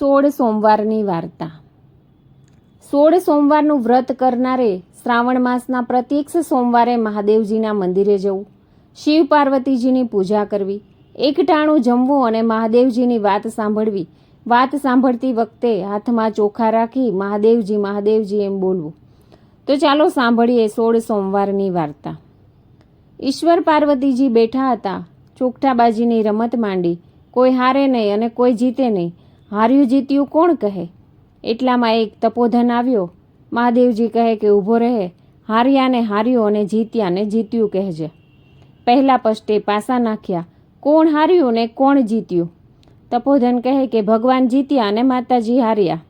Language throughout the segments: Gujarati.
સોળ સોમવારની વાર્તા. સોળ સોમવારનું વ્રત કરનારે શ્રાવણ માસના પ્રત્યક્ષ સોમવારે મહાદેવજીના મંદિરે જવું, શિવ પાર્વતીજીની પૂજા કરવી, એકટાણું જમવું અને મહાદેવજીની વાત સાંભળવી, વાત સાંભળતી વખતે હાથમાં ચોખા રાખી મહાદેવજી મહાદેવજી એમ બોલવું. તો ચાલો સાંભળીએ સોળ સોમવારની વાર્તા. ઈશ્વર પાર્વતીજી બેઠા હતા, ચોકઠાબાજીની રમત માંડી, કોઈ હારે નહીં અને કોઈ જીતે નહીં. હાર્યું જીત્યું કોણ કહે? એટલામાં એક તપોધન આવ્યો. મહાદેવજી કહે કે ઊભો રહે. હાર્યાને હાર્યો અને જીત્યાને જીત્યું કહેજે. પહેલા પષ્ટે પાસા નાખ્યા. કોણ હાર્યું ને કોણ જીત્યું? તપોધન કહે કે ભગવાન જીત્યા અને માતાજી હાર્યા.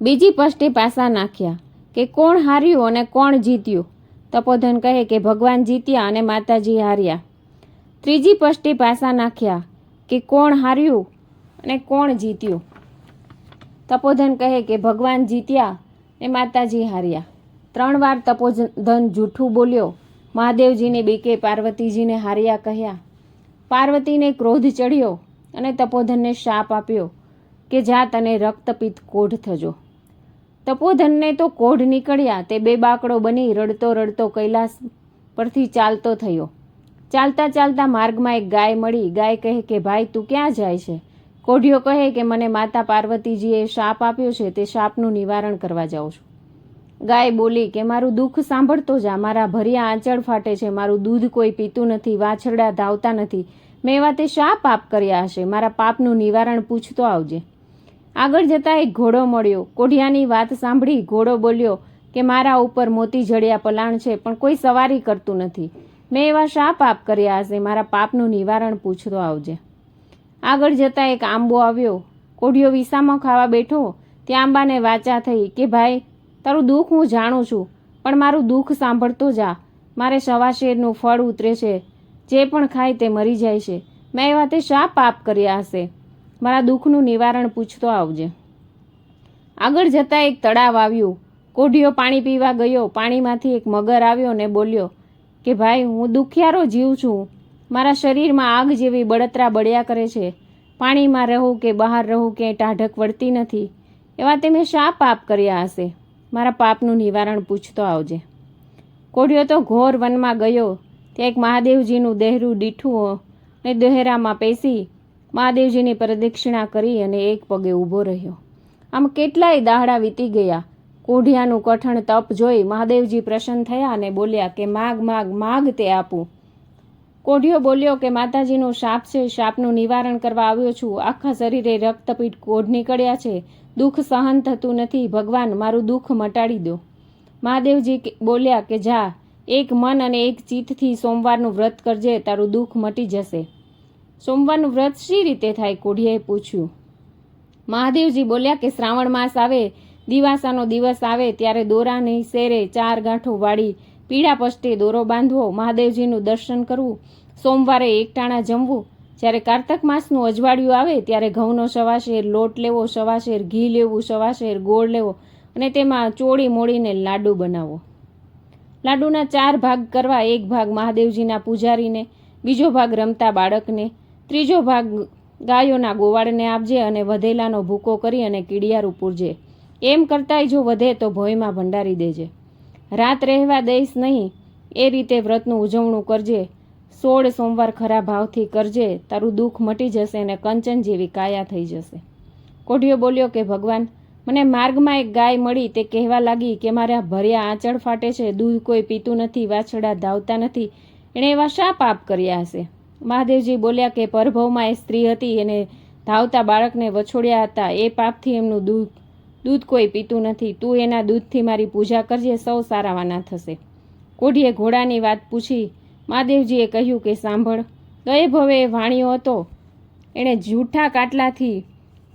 બીજી પષ્ટે પાસા નાખ્યા કે કોણ હાર્યું અને કોણ જીત્યું? તપોધન કહે કે ભગવાન જીત્યા અને માતાજી હાર્યા. ત્રીજી પષ્ટે પાસા નાખ્યા કે કોણ હાર્યું અને કોણ જીત્યું? તપોધન કહે કે ભગવાન જીત્યા ને માતાજી હાર્યા. ત્રણ વાર તપોધન જૂઠું બોલ્યો. મહાદેવજીને બીકે પાર્વતીજીને હાર્યા કહ્યા. પાર્વતીને ક્રોધ ચડ્યો અને તપોધનને શાપ આપ્યો કે જા તને રક્તપિત કોઢ થજો. તપોધનને તો કોઢ નીકળ્યા, તે બે બાકડો બની રડતો રડતો કૈલાસ પરથી ચાલતો થયો. ચાલતા ચાલતા માર્ગમાં એક ગાય મળી. ગાય કહે કે, ભાઈ, તું ક્યાં જાય છે? કોઢિયો કહે કે મને માતા પાર્વતીજીએ શાપ આપ્યો છે, તે શાપનું નિવારણ કરવા જાઉં છું. ગાય બોલી કે મારું દુઃખ સાંભળતો જા, મારા ભર્યા આંચળ ફાટે છે, મારું દૂધ કોઈ પીતું નથી, વાછરડા ધાવતા નથી. મેં એવા તે શા પાપ કર્યા હશે, મારા પાપનું નિવારણ પૂછતો આવજે. આગળ જતાં એક ઘોડો મળ્યો. કોઢિયાની વાત સાંભળી ઘોડો બોલ્યો કે મારા ઉપર મોતી જડિયા પલાણ છે, પણ કોઈ સવારી કરતું નથી. મેં એવા શા પાપ કર્યા હશે, મારા પાપનું નિવારણ પૂછતો આવજે. આગળ જતાં એક આંબો આવ્યો. કોઢિયો વિસામાં ખાવા બેઠો. ત્યાં આંબાને વાચા થઈ કે, ભાઈ, તારું દુઃખ હું જાણું છું, પણ મારું દુઃખ સાંભળતો જા. મારે સવાશેરનું ફળ ઉતરે છે. જે પણ ખાય તે મરી જાય છે. મેં એવા તે શા પાપ કર્યા હશે? મારા દુઃખનું નિવારણ પૂછતો આવજે. આગળ જતાં એક તળાવ આવ્યું. કોઢિયો પાણી પીવા ગયો. પાણીમાંથી એક મગર આવ્યો ને બોલ્યો, કે, ભાઈ, હું દુખિયારો જીવ છું. મારા શરીરમાં આગ જેવી બળતરા બળ્યા કરે છે. પાણીમાં રહું કે બહાર રહું કે ટાઢક વળતી નથી, એવા તે મેં શા પાપ કર્યા હશે? મારા પાપનું નિવારણ પૂછતો આવજે. કોઢિયો તો ઘોર વનમાં ગયો, ત્યાં એક મહાદેવજીનું દેહરું દીઠું ને દહેરામાં પેસી મહાદેવજીની પ્રદક્ષિણા કરી અને એક પગે ઊભો રહ્યો. આમ કેટલાય દાહડા વીતી ગયા. કોઢિયાનું કઠણ તપ જોઈ મહાદેવજી પ્રસન્ન થયા અને બોલ્યા કે માગ માગ માગ તે આપું. કોઢિયો બોલ્યો કે માતાજીનું શાપ છે, શાપનું નિવારણ કરવા આવ્યો છું. આખા શરીરે રક્તપીઠ કોઢ નીકળ્યા છે. દુઃખ સહન થતું નથી. ભગવાન, મારું દુઃખ મટાડી દો. મહાદેવજી બોલ્યા કે, જા, એક મન અને એક ચિત્તથી સોમવારનું વ્રત કરજે, તારું દુઃખ મટી જશે. સોમવારનું વ્રત શી રીતે થાય? કોઢિયાએ પૂછ્યું. મહાદેવજી બોલ્યા કે, શ્રાવણ માસ આવે, દિવાસાનો દિવસ આવે, ત્યારે દોરાની શેરે ચાર ગાંઠો વાળી પીળા પષ્ટે દોરો બાંધવો, મહાદેવજીનું દર્શન કરવું, સોમવારે એકટાણા જમવું. જ્યારે કાર્તક માસનું અજવાળિયું આવે, ત્યારે ઘઉંનો સવાશેર, લોટ લેવો સવાશેર, ઘી લેવું સવાશેર, ગોળ લેવો અને તેમાં ચોળી મોળીને લાડુ બનાવો. લાડુના ચાર ભાગ કરવા, એક ભાગ મહાદેવજીના પૂજારીને, બીજો ભાગ રમતા બાળકને, ત્રીજો ભાગ ગાયોના ગોવાળને આપજે અને વધેલાનો ભૂકો કરી અને કીડિયારું પૂરજે. એમ કરતાંય જો વધે તો ભોયમાં ભંડારી દેજે. રાત રહેવા દઈશ નહીં. એ રીતે વ્રતનું ઉજવણું કરજે. સોળ સોમવાર ખરા ભાવથી કરજે. તારું દુઃખ મટી જશે અને કંચન જેવી કાયા થઈ જશે. કોઢિયો બોલ્યો કે, ભગવાન, મને માર્ગમાં એક ગાય મળી. તે કહેવા લાગી કે મારા ભર્યા આંચળ ફાટે છે. દૂધ કોઈ પીતું નથી વાછડા ધાવતા નથી. એણે એવા શા પાપ કર્યા હશે? મહાદેવજી બોલ્યા કે, પરભવમાં એ સ્ત્રી હતી. એને ધાવતા બાળકને વછોડ્યા હતા. એ પાપથી એમનું દૂધ દૂધ કોઈ પીતું નથી. તું એના દૂધથી મારી પૂજા કરજે, સૌ સારાવાના થશે. કોઢીએ ઘોડાની વાત પૂછી, મહાદેવજીએ કહ્યું કે સાંભળ, ગયે ભવે એ વાણિયો હતો. એણે જૂઠા કાટલાથી,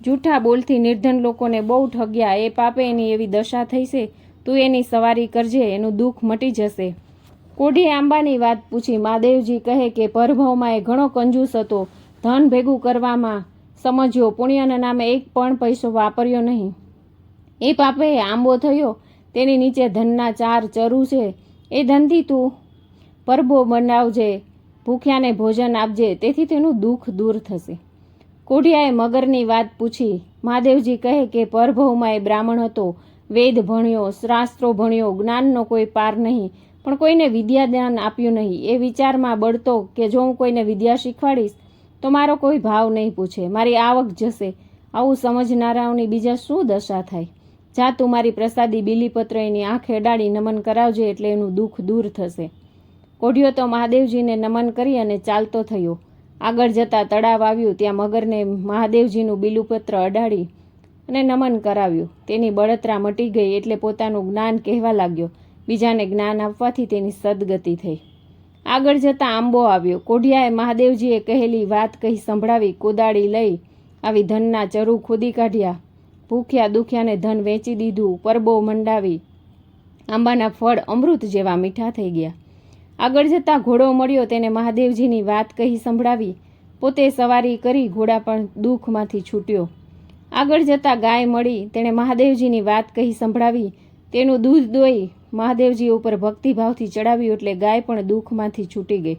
જૂઠા બોલથી નિર્ધન લોકોને બહુ ઠગ્યા. એ પાપે એની એવી દશા થઈ છે. તું એની સવારી કરજે, એનું દુઃખ મટી જશે. કોઢીએ આંબાની વાત પૂછી, મહાદેવજી કહે કે પરભવમાં એ ઘણો કંજૂસ હતો. ધન ભેગું કરવામાં સમજ્યો. પુણ્યના નામે એક પણ પૈસો વાપર્યો નહીં. એ પાપે આંબો થયો. તેની નીચે ધનના ચાર ચરુ છે. એ ધનથી તું પરબો બનાવજે, ભૂખ્યાને ભોજન આપજે, તેથી તેનું દુઃખ દૂર થશે. કોઢિયાએ મગરની વાત પૂછી. મહાદેવજી કહે કે પરભવમાં એ બ્રાહ્મણ હતો. વેદ ભણ્યો, શાસ્ત્રો ભણ્યો, જ્ઞાનનો કોઈ પાર નહીં. પણ કોઈને વિદ્યાદાન આપ્યું નહીં. એ વિચારમાં બળતો કે જો હું કોઈને વિદ્યા શીખવાડીશ, તો મારો કોઈ ભાવ નહીં પૂછે. મારી આવક જશે. આવું સમજનારાઓની બીજા શું દશા થાય? જા તું મારી પ્રસાદી બીલીપત્ર એની આંખ અડાડી નમન કરાવજે એટલે એનું દુઃખ દૂર થશે. કોઢિયો તો મહાદેવજીને નમન કરી અને ચાલતો થયો. આગળ જતાં તળાવ આવ્યું, ત્યાં મગરને મહાદેવજીનું બીલુપત્ર અડાડી અને નમન કરાવ્યું. તેની બળતરા મટી ગઈ એટલે પોતાનું જ્ઞાન કહેવા લાગ્યો. બીજાને જ્ઞાન આપવાથી તેની સદગતિ થઈ. આગળ જતાં આંબો આવ્યો. કોઢિયાએ મહાદેવજીએ કહેલી વાત કહી સંભળાવી, કોદાળી લઈ આવી ધનના ચરુ ખોદી કાઢ્યા. ભૂખ્યા દુખ્યાને ધન વેચી દીધું પરબો મંડાવી. આંબાના ફળ અમૃત જેવા મીઠા થઈ ગયા. આગળ જતાં ઘોડો મળ્યો, તેને મહાદેવજીની વાત કહી સંભળાવી. પોતે સવારી કરી ઘોડા પણ દુઃખમાંથી છૂટ્યો. આગળ જતાં ગાય મળી, તેણે મહાદેવજીની વાત કહી સંભળાવી. તેનું દૂધ દોઈ, મહાદેવજી ઉપર ભક્તિભાવથી ચડાવ્યું એટલે ગાય પણ દુઃખમાંથી છૂટી ગઈ.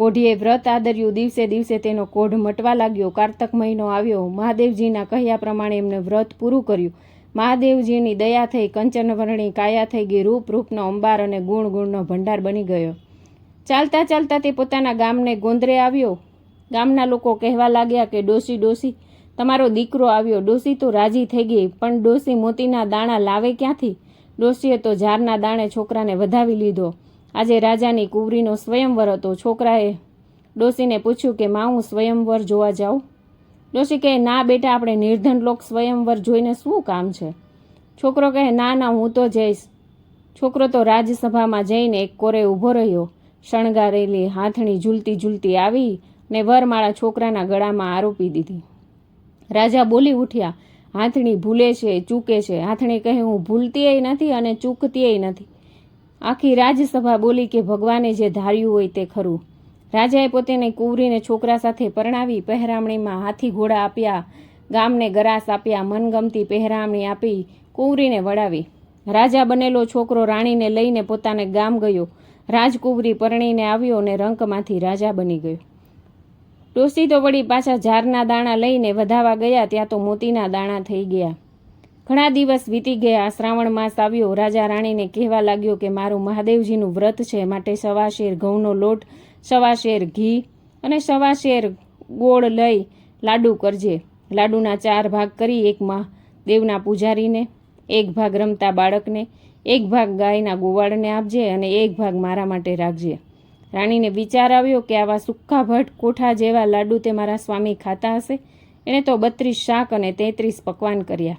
કોઢીએ વ્રત આદર્યું. દિવસે દિવસે તેનો કોઢ મટવા લાગ્યો. કારતક મહિનો આવ્યો. મહાદેવજીના કહ્યા પ્રમાણે એમને વ્રત પૂરું કર્યું. મહાદેવજીની દયા થઈ કંચનવર્ણી કાયા થઈ ગઈ. રૂપ, રૂપનો અંબાર અને ગુણ, ગુણનો ભંડાર બની ગયો. ચાલતા ચાલતા તે પોતાના ગામને ગોંદરે આવ્યો. ગામના લોકો કહેવા લાગ્યા કે ડોસી ડોસી તમારો દીકરો આવ્યો. ડોસી તો રાજી થઈ ગઈ. પણ ડોસી મોતીના દાણા લાવે ક્યાંથી? ડોસીએ તો ઝારના દાણે છોકરાને વધાવી લીધો. આજે રાજાની કુંવરીનો સ્વયંવર હતો. છોકરાએ ડોશીને પૂછ્યું કે માં હું સ્વયંવર જોવા જાઉં ડોશી કહે, ના બેટા, આપણે નિર્ધન લોક સ્વયંવર જોઈને શું કામ છે? છોકરો કહે, ના ના, હું તો જઈશ. છોકરો તો રાજસભામાં જઈને એક કોરે ઊભો રહ્યો. શણગારેલી હાથણી ઝૂલતી ઝૂલતી આવી ને વરમાળા છોકરાના ગળામાં આરોપી દીધી. રાજા બોલી ઉઠ્યા, હાથણી ભૂલે છે, ચૂકે છે. હાથણી કહે, હું ભૂલતીય નથી અને ચૂકતીય નથી. આખી રાજસભા બોલી કે ભગવાને જે ધાર્યું હોય તે ખરું. રાજાએ પોતેને કુંવરીને છોકરા સાથે પરણાવી પહેરામણીમાં હાથી ઘોડા આપ્યા, ગામને ગરાસ આપ્યા, મનગમતી પહેરામણી આપી, કુંવરીને વડાવી રાજા બનેલો છોકરો રાણીને લઈને પોતાને ગામ ગયો. રાજકુંવરી પરણીને આવ્યો અને રંકમાંથી રાજા બની ગયો. ડોસી તો વળી પાછા ઝારના દાણા લઈને વધાવા ગયા, ત્યાં તો મોતીના દાણા થઈ ગયા. ઘણા દિવસ વીતી ગયા. શ્રાવણ માસ આવ્યો. રાજા રાણીને કહેવા લાગ્યો કે મારું મહાદેવજીનું વ્રત છે. માટે સવા શેર ઘઉંનો લોટ સવા શેર ઘી અને સવા શેર ગોળ લઈ લાડુ કરજે. લાડુના ચાર ભાગ કરી એક દેવના પૂજારીને, એક ભાગ રમતા બાળકને, એક ભાગ ગાયના ગોવાળને આપજે અને એક ભાગ મારા માટે રાખજે. રાણીને વિચાર આવ્યો કે આવા સુક્કા ભટ્ટ કોઠા જેવા લાડુ તે મારા સ્વામી ખાતા હશે. એણે તો બત્રીસ શાક અને તેત્રીસ પકવાન કર્યા.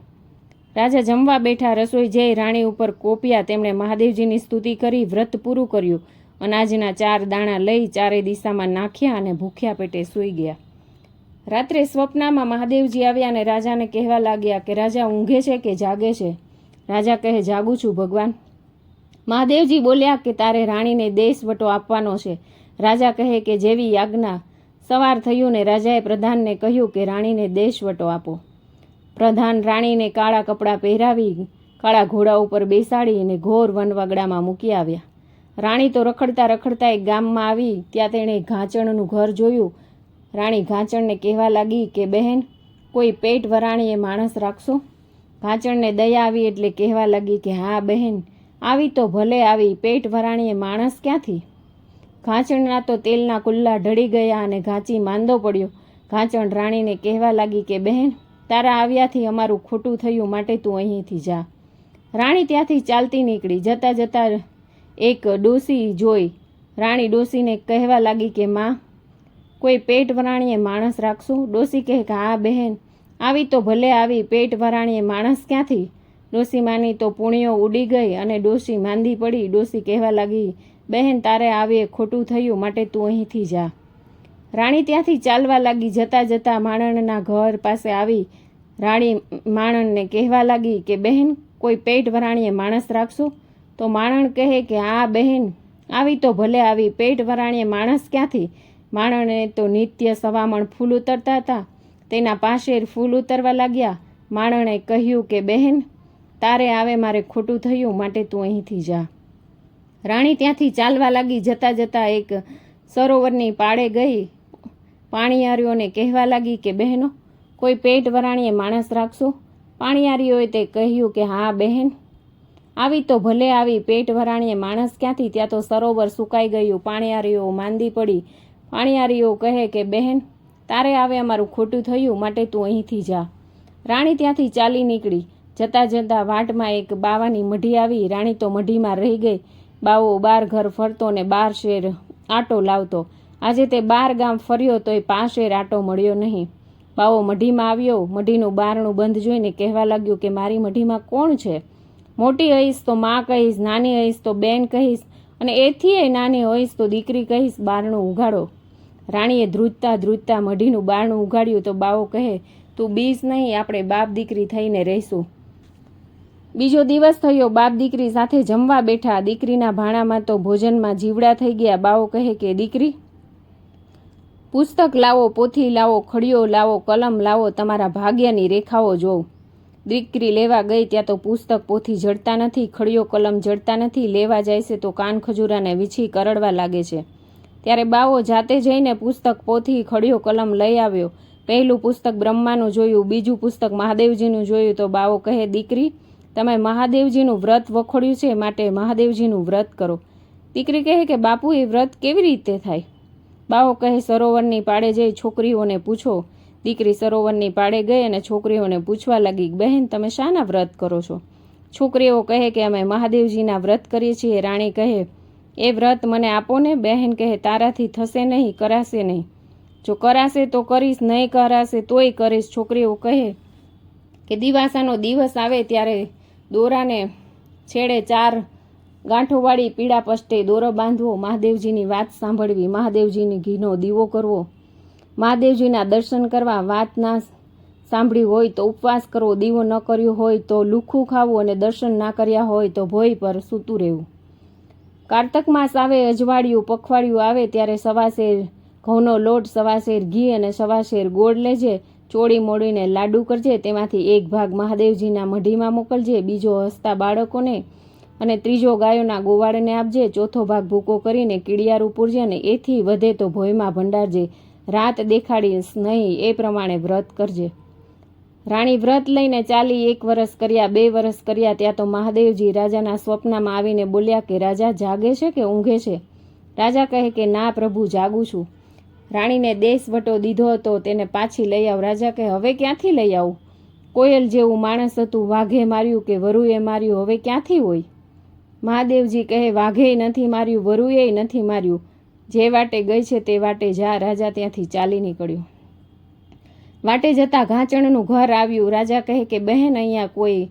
રાજા જમવા બેઠા રસોઈ જઈ રાણી ઉપર કોપ્યા તેમણે મહાદેવજીની સ્તુતિ કરી, વ્રત પૂરું કર્યું. અનાજના ચાર દાણા લઈ ચારે દિશામાં નાખ્યા અને ભૂખ્યા પેટે સૂઈ ગયા. રાત્રે સ્વપ્નમાં મહાદેવજી આવ્યા અને રાજાને કહેવા લાગ્યા કે, રાજા, ઊંઘે છે કે જાગે છે? રાજા કહે, જાગું છું, ભગવાન. મહાદેવજી બોલ્યા કે, તારે રાણીને દેશવટો આપવાનો છે. રાજા કહે કે, જેવી યાજ્ઞા સવાર થયું ને રાજાએ પ્રધાનને કહ્યું કે, રાણીને દેશવટો આપો. પ્રધાન રાણીને કાળા કપડાં પહેરાવી, કાળા ઘોડા ઉપર બેસાડી અને ઘોર વનવગડામાં મૂકી આવ્યા. રાણી તો રખડતા રખડતા એક ગામમાં આવી, ત્યાં તેણે ઘાંચણનું ઘર જોયું. રાણી ઘાંચણને કહેવા લાગી કે, બહેન, કોઈ પેટ વરાણીએ માણસ રાખશો? ઘાંચણને દયા આવી એટલે કહેવા લાગી કે, હા, બહેન, આવી તો ભલે આવી, પેટ વરાણીએ માણસ ક્યાંથી? ઘાંચણના તો તેલના કુલ્લા ઢળી ગયા અને ઘાંચી માંદો પડ્યો. ઘાંચણ રાણીને કહેવા લાગી કે, બહેન તારા આવ્યાથી અમારું ખોટું થયું માટે તું અહીંથી જા. રાણી ત્યાંથી ચાલતી નીકળી. જતાં જતાં એક ડોસી જોઈ. રાણી ડોસીને કહેવા લાગી કે, માં, કોઈ પેટ વરાણીએ માણસ રાખશું? ડોસી કહે કે, હા, બહેન, આવી તો ભલે આવી પેટ વરાણીએ માણસ ક્યાંથી? ડોસી માની તો પૂણીઓ ઉડી ગઈ અને ડોસી માંદી પડી. ડોસી કહેવા લાગી, બહેન, તારે આવી ખોટું થયું માટે તું અહીંથી જા. રાણી ત્યાંથી ચાલવા લાગી. જતાં જતાં માણણના ઘર પાસે આવી રાણી માણણને કહેવા લાગી કે, બહેન, કોઈ પેટ વરાણીએ માણસ રાખશો? તો માણણ કહે કે આ બહેન, આવી તો ભલે આવી પેટ વરાણીએ માણસ ક્યાંથી? માણણે તો નિત્ય સવામણ ફૂલ ઉતરતા હતા. તેના પાસે ફૂલ ઉતરવા લાગ્યા. માણણે કહ્યું કે, બહેન, તારે આવે મારે ખોટું થયું, માટે તું અહીંથી જા. રાણી ત્યાંથી ચાલવા લાગી. જતાં જતાં એક સરોવરની પાળે ગઈ. પાણીયારીઓને કહેવા લાગી કે, બહેનો કોઈ પેટ વરાણીએ માણસ રાખશો? પાણીયારીઓએ તે કહ્યું કે, હા, બહેન. આવી તો ભલે આવી પેટ વરાણીએ માણસ ક્યાંથી? ત્યાં તો સરોવર સુકાઈ ગયું, પાણીયારીઓ માંદી પડી. પાણીયારીઓ કહે કે, બહેન, તારે આવે અમારું ખોટું થયું, માટે તું અહીંથી જા. રાણી ત્યાંથી ચાલી નીકળી. જતાં જતાં વાટમાં એક બાવાની મઢી આવી. રાણી તો મઢીમાં રહી ગઈ. બાવો બાર ઘર ફરતો ને બાર શેર આટો લાવતો. આજે તે બાર ગામ ફર્યો, તોય પાંચ શેર આટો મળ્યો નહીં. બાવો મઢીમાં આવ્યો, મઢીનું બારણું બંધ જોઈને કહેવા લાગ્યું કે મારી મઢીમાં કોણ છે? મોટી હઈશ તો માં કહીશ, નાની હઈશ તો બેન કહીશ અને એથીય નાની હોઈશ તો દીકરી કહીશ, બારણું ઉઘાડો. રાણીએ ધ્રુજતા ધ્રુજતા મઢીનું બારણું ઉઘાડ્યું તો બાવો કહે, તું બીસ નહીં, આપણે બાપ દીકરી થઈને રહીશું. બીજો દિવસ થયો, બાપ દીકરી સાથે જમવા બેઠા, દીકરીના ભાણામાં તો ભોજનમાં જીવડા થઈ ગયા, બાવો કહે કે, દીકરી પુસ્તક લાવો, પોથી લાવો, ખડીયો લાવો, કલમ લાવો, તમારા ભાગ્યની રેખાઓ જોઉં દીકરી લેવા ગઈ ત્યાં તો પુસ્તક પોથી જડતા નથી, ખડીયો, કલમ જડતા નથી, લેવા જાય છે તો કાન ખજૂરાને વીછી કરડવા લાગે છે. ત્યારે બાવો જાતે જઈને પુસ્તક પોથી, ખડીયો, કલમ લઈ આવ્યો. પહેલું પુસ્તક બ્રહ્માનું જોયું, બીજું પુસ્તક મહાદેવજીનું જોયું તો બાવો કહે, દીકરી, તમે મહાદેવજીનું વ્રત વખોડ્યું છે, માટે મહાદેવજીનું વ્રત કરો. દીકરી કહે કે, બાપુ, એ વ્રત કેવી રીતે થાય? બાવો કહે, સરોવરની પાડે જઈ છોકરીઓને પૂછો. દીકરી સરોવરની પાડે ગઈ અને છોકરીઓને પૂછવા લાગી, બહેન, તમે શાના વ્રત કરો છો? છોકરીઓ કહે કે, અમે મહાદેવજીના વ્રત કરીએ છીએ. રાણી કહે, એ વ્રત મને આપો ને. બહેન કહે, તારાથી થશે નહીં, કરાશે નહીં. જો કરાશે તો કરીશ, નહીં કરાશે તોય કરીશ. છોકરીઓ કહે કે, દિવાસાનો દિવસ આવે ત્યારે દોરાને છેડે ચાર ગાંઠોવાળી પીળા પષ્ટે દોરો બાંધવો, મહાદેવજીની વાત સાંભળવી, મહાદેવજીની ઘીનો દીવો કરવો. મહાદેવજીના દર્શન કરવા વાત ના સાંભળી હોય તો ઉપવાસ કરવો, દીવો ન કર્યો હોય તો લુખું ખાવું અને દર્શન ના કર્યા હોય તો ભોય પર સૂતું રહેવું. કારતક માસ આવે, અજવાળિયું, પખવાડિયું આવે ત્યારે સવાશેર ઘઉંનો લોટ સવાશેર ઘી અને સવાશેર ગોળ લેજે, ચોળી મોડીને લાડુ કરજે, તેમાંથી એક ભાગ મહાદેવજીના મઢીમાં મોકલજે, બીજો હસતા બાળકોને અને ત્રીજો ગાયોના ગોવાળને આપજે, ચોથો ભાગ ભૂકો કરીને કીડિયાર ઉપૂરજે અને એથી વધે તો ભોયમાં ભંડારજે. રાત દેખાડીશ નહીં એ પ્રમાણે વ્રત કરજે. રાણી વ્રત લઈને ચાલી એક વરસ કર્યા, બે વરસ કર્યા, ત્યાં તો મહાદેવજી રાજાના સ્વપ્નમાં આવીને બોલ્યા કે, રાજા, જાગે છે કે ઊંઘે છે? રાજા કહે કે, ના પ્રભુ, જાગું છું. રાણીને દેશવટો દીધો હતો, તેને પાછી લઈ આવ. રાજા કહે, હવે ક્યાંથી લઈ આવું? કોયલ જેવું માણસ હતું, વાઘે માર્યું કે વરુએ માર્યું, હવે ક્યાંથી હોય? મહાદેવજી કહે, વાઘે નથી માર્યું, વરુએ નથી માર્યું. જે વાટે ગઈ છે તે વાટે જા. રાજા ત્યાંથી ચાલી નીકળ્યો. વાટે જતા ઘાંચણનું ઘર આવ્યું. રાજા કહે કે, બહેન, અહીંયા કોઈ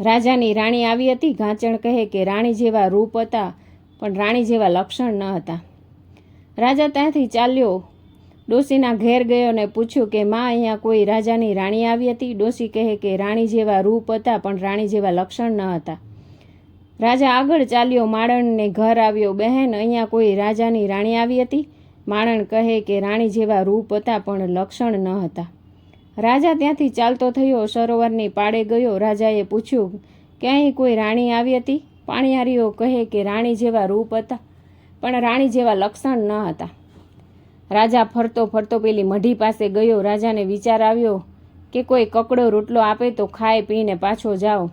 રાજાની રાણી આવી હતી? ઘાંચણ કહે કે, રાણી જેવા રૂપ હતા, પણ રાણી જેવા લક્ષણ ન હતા. રાજા ત્યાંથી ચાલ્યો. ડોસીના ઘેર ગયો અને પૂછ્યું કે, માં, અહીંયા કોઈ રાજાની રાણી આવી હતી? ડોસી કહે કે, રાણી જેવા રૂપ હતા, પણ રાણી જેવા લક્ષણ ન હતા. રાજા આગળ ચાલ્યો, માણણને ઘર આવ્યો. બહેન, અહીંયા કોઈ રાજાની રાણી આવી હતી? માણણ કહે કે રાણી જેવા રૂપ હતા, પણ લક્ષણ ન હતા. રાજા ત્યાંથી ચાલતો થયો, સરોવરની પાળે ગયો. રાજાએ પૂછ્યું કે અહીં કોઈ રાણી આવી હતી? પાણીયારીઓ કહે કે રાણી જેવા રૂપ હતા, પણ રાણી જેવા લક્ષણ ન હતા. રાજા ફરતો ફરતો પેલી મઢી પાસે ગયો. રાજાને વિચાર આવ્યો કે કોઈ કકડો રોટલો આપે તો ખાઈ પીને પાછો જાઓ.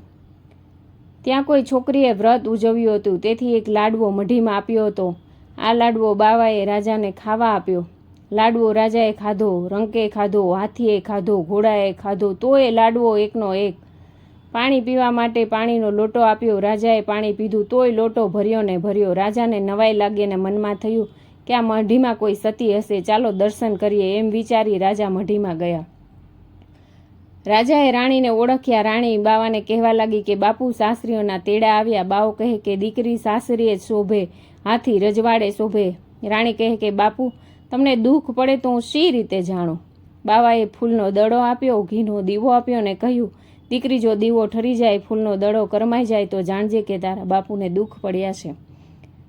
ત્યાં કોઈ છોકરીએ વ્રત ઉજવ્યું હતું. તેથી એક લાડવો મઢીમાં આપ્યો હતો. આ લાડવો બાવાએ રાજાને ખાવા આપ્યો. લાડવો રાજાએ ખાધો રંકે ખાધો, હાથીએ ખાધો, ઘોડાએ ખાધો, તોય લાડવો એકનો એક. પાણી પીવા માટે પાણીનો લોટો આપ્યો. રાજાએ પાણી પીધું, તોય લોટો ભર્યો ને ભર્યો. રાજાને નવાઈ લાગી અને મનમાં થયું કે આ મઢીમાં કોઈ સતી હશે. ચાલો દર્શન કરીએ એમ વિચારી રાજા મઢીમાં ગયા. રાજાએ રાણીને ઓળખ્યા. રાણી બાવાને કહેવા લાગી કે, બાપુ, સાસરીઓના તેડા આવ્યા. બાવ કહે કે, દીકરી સાસરીએ જ શોભે. હાથી રજવાડે શોભે. રાણી કહે કે, બાપુ, તમને દુઃખ પડે તો હું શી રીતે જાણું? બાવાએ ફૂલનો દડો આપ્યો, ઘીનો દીવો આપ્યો ને કહ્યું, દીકરી જો દીવો ઠરી જાય, ફૂલનો દડો કરમાઈ જાય તો જાણજે કે તારા બાપુને દુઃખ પડ્યા છે.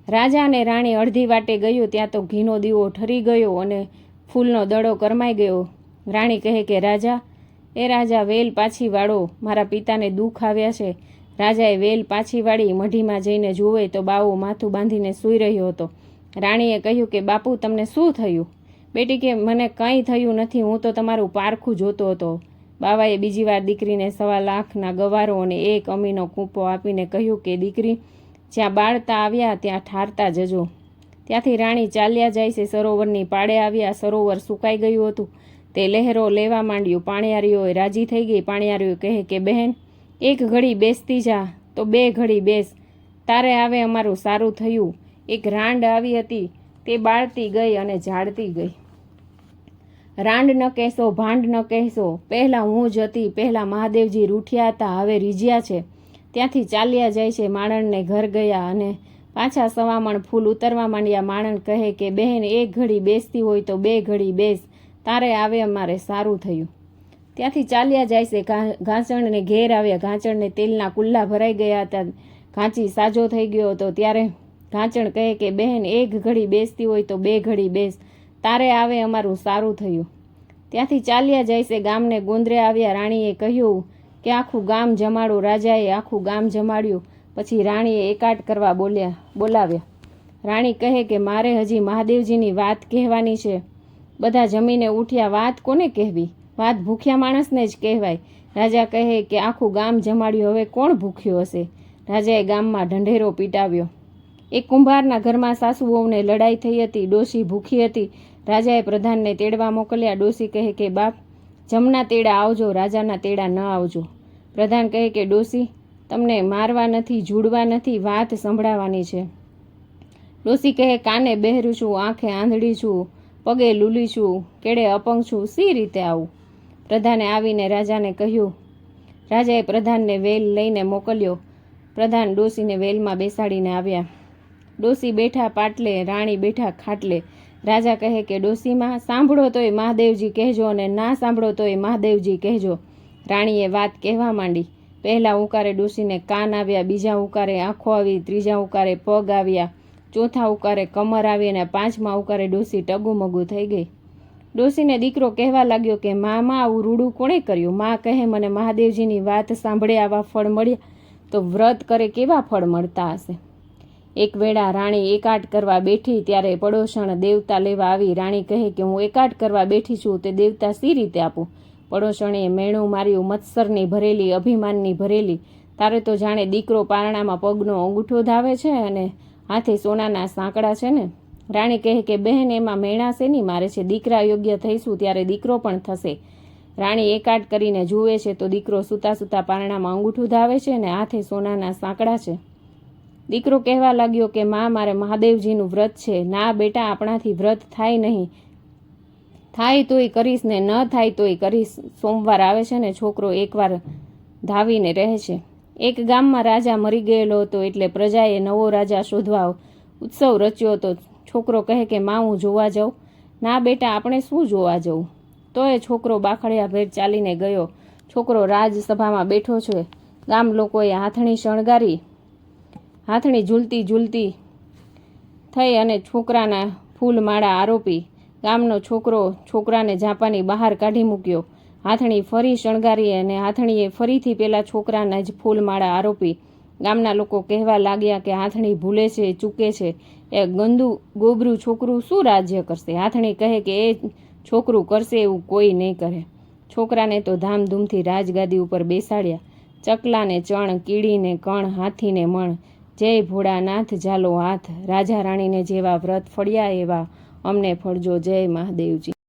રાજા અને રાણી અડધી વાટે ગયો, ત્યાં તો ઘીનો દીવો ઠરી ગયો અને ફૂલનો દડો કરમાઈ ગયો. રાણી કહે કે, રાજા એ રાજા વેલ પાછી વાળો મારા પિતાને દુઃખ આવ્યા છે. રાજાએ વેલ પાછી વાળી મઢીમાં જઈને જુએ તો બાવો માથું બાંધીને સૂઈ રહ્યો હતો. રાણીએ કહ્યું કે, બાપુ, તમને શું થયું? બેટી કે મને કંઈ થયું નથી, હું તો તમારું પારખું જોતો હતો. બાવાએ બીજી વાર દીકરીને સવા લાખના ગવારો અને એક અમીનો કૂંપો આપીને કહ્યું કે, દીકરી, જ્યાં બાળતા આવ્યા, ત્યાં ઠારતા જજો. ત્યાંથી રાણી ચાલ્યા જાય છે, સરોવરની પાળે આવ્યા, સરોવર સુકાઈ ગયું હતું. તે લહેરો લેવા માંડ્યું. પાણીયારીઓએ રાજી થઈ ગઈ. પાણીયારીઓ કહે કે, બહેન, એક ઘડી બેસતી જા, તો બે ઘડી બેસ. તારે આવે અમારું સારું થયું. એક રાંડ આવી હતી. તે બાળતી ગઈ અને ઝાડતી ગઈ. રાંડ ન કહેશો, ભાંડ ન કહેશો. પહેલાં હું જ હતી. પહેલાં મહાદેવજી રૂઠ્યા હતા. હવે રીઝ્યા છે. ત્યાંથી ચાલ્યા જાય છે. માણણને ઘર ગયા અને પાછા સવામણ ફૂલ ઉતરવા માંડ્યા. માણણ કહે કે, બહેન, એક ઘડી બેસતી હોય તો બે ઘડી બેસ. તારે આવે અમારે, સારું થયું. ત્યાંથી ચાલ્યા જાય છે ઘાંચણને ઘેર આવ્યા. ઘાંચણને તેલના કુલ્લા ભરાઈ ગયા હતા. ઘાંચી સાજો થઈ ગયો હતો. ત્યારે ઘાંચણ કહે કે, બહેન, એક ઘડી બેસતી હોય તો બે ઘડી બેસ. તારે આવે અમારું સારું થયું. ત્યાંથી ચાલ્યા જાય છે, ગામને ગોંદરે આવ્યા. રાણીએ કહ્યું કે, આખું ગામ જમાડું. રાજાએ આખું ગામ જમાડ્યું. પછી રાણીએ એકાટ કરવા બોલ્યા, બોલાવ્યા. રાણી કહે કે, મારે હજી મહાદેવજીની વાત કહેવાની છે. બધા જમીને ઉઠ્યા વાત કોને કહેવી? વાત ભૂખ્યા માણસને જ કહેવાય. રાજા કહે કે આખું ગામ જમાડ્યું, હવે કોણ ભૂખ્યું હશે? રાજાએ ગામમાં ઢંઢેરો પીટાવ્યો. એક કુંભારના ઘરમાં સાસુ વહુને લડાઈ થઈ હતી, ડોશી ભૂખી હતી. રાજાએ પ્રધાનને તેડવા મોકલ્યા. ડોશી કહે કે, બાપ જમના તેડા આવજો, રાજાના તેડા ન આવજો. પ્રધાન કહે કે, ડોશી, તમને મારવા નથી, જુડવા નથી, વાત સંભળાવવાની છે. ડોશી કહે, કાને બહેરું છું, આંખે આંધળી છું. પગે લૂલી છું કેડે અપંગ છું, સી રીતે આવું? પ્રધાને આવીને રાજાને કહ્યું, રાજાએ પ્રધાનને વેલ લઈને મોકલ્યો. પ્રધાન ડોસીને વેલમાં બેસાડીને આવ્યા. ડોસી બેઠા પાટલે, રાણી બેઠા ખાટલે. રાજા કહે કે ડોસીમાં સાંભળો તોય મહાદેવજી કહેજો અને ના સાંભળો તોય મહાદેવજી કહેજો. રાણીએ વાત કહેવા માંડી. પહેલાં ઉકારે ડોસીને કાન આવ્યા, બીજા ઉકારે આંખો આવી, ત્રીજા ઉકારે પગ આવ્યા. ચોથા ઉકારે કમર આવી અને પાંચમા ઉકારે ડોસી ટગુમગુ થઈ ગઈ. ડોસીને દીકરો કહેવા લાગ્યો કે, મામા, આવું રૂડું કોણે કર્યું? મા કહે, મને મહાદેવજીની વાત સાંભળે આવા ફળ મળ્યા, તો વ્રત કરે કેવા ફળ મળતા હશે? એક વેળા રાણી એકાટ કરવા બેઠી, ત્યારે પડોશણ દેવતા લેવા આવી. રાણી કહે કે, હું એકાટ કરવા બેઠી છું, તે દેવતા સી રીતે આપું? પડોશણીએ મેણું માર્યું, મત્સરની ભરેલી, અભિમાનની ભરેલી. તારે તો જાણે દીકરો પારણામાં પગનો અંગૂઠો ધાવે છે અને હાથે સોનાના સાંકડા છે ને? રાણી કહે કે, બહેન, એમાં મેણા શેની? મારે છે દીકરા યોગ્ય થઈશું ત્યારે દીકરો પણ થશે. રાણી એકાટ કરીને જુએ છે તો દીકરો સૂતા સૂતા પારણામાં અંગૂઠું ધાવે છે અને હાથે સોનાના સાંકડા છે. દીકરો કહેવા લાગ્યો કે, માં, મારે મહાદેવજીનું વ્રત છે. ના, બેટા, આપણાથી વ્રત થાય નહીં. થાય તોય કરીશ ને ન થાય તોય કરીશ. સોમવાર આવે છે ને, છોકરો એકવાર ધાવીને રહે છે. એક ગામમાં રાજા મરી ગયેલો હતો એટલે પ્રજાએ નવો રાજા શોધવા ઉત્સવ રચ્યો હતો. છોકરો કહે કે, માં, હું જોવા જાઉં. ના, બેટા, આપણે શું જોવા જવું? તો એ છોકરો બાખડિયા ભેર ચાલીને ગયો. છોકરો રાજસભામાં બેઠો છે. ગામ લોકોએ હાથણી શણગારી, હાથણી ઝૂલતી ઝૂલતી થઈ અને છોકરાના ફૂલમાળા આરોપી. ગામનો છોકરો છોકરાને ઝાંપાની બહાર કાઢી મૂક્યો. હાથણી ફરી શણગારી અને હાથણીએ ફરીથી પેલા છોકરાના જ ફૂલમાળા આરોપી ગામના લોકો કહેવા લાગ્યા કે હાથણી ભૂલે છે, ચૂકે છે. એ ગંદુ ગોબરું છોકરું શું રાજ્ય કરશે? હાથણી કહે કે એ છોકરું કરશે એવું કોઈ નહીં કરે. છોકરાને તો ધામધૂમથી રાજગાદી ઉપર બેસાડ્યા. ચકલાને ચણ, કીડીને કણ, હાથીને મણ. જય ભોળાનાથ, ઝાલો હાથ. રાજા રાણીને જેવા વ્રત ફળ્યા એવા અમને ફળજો જય મહાદેવજી.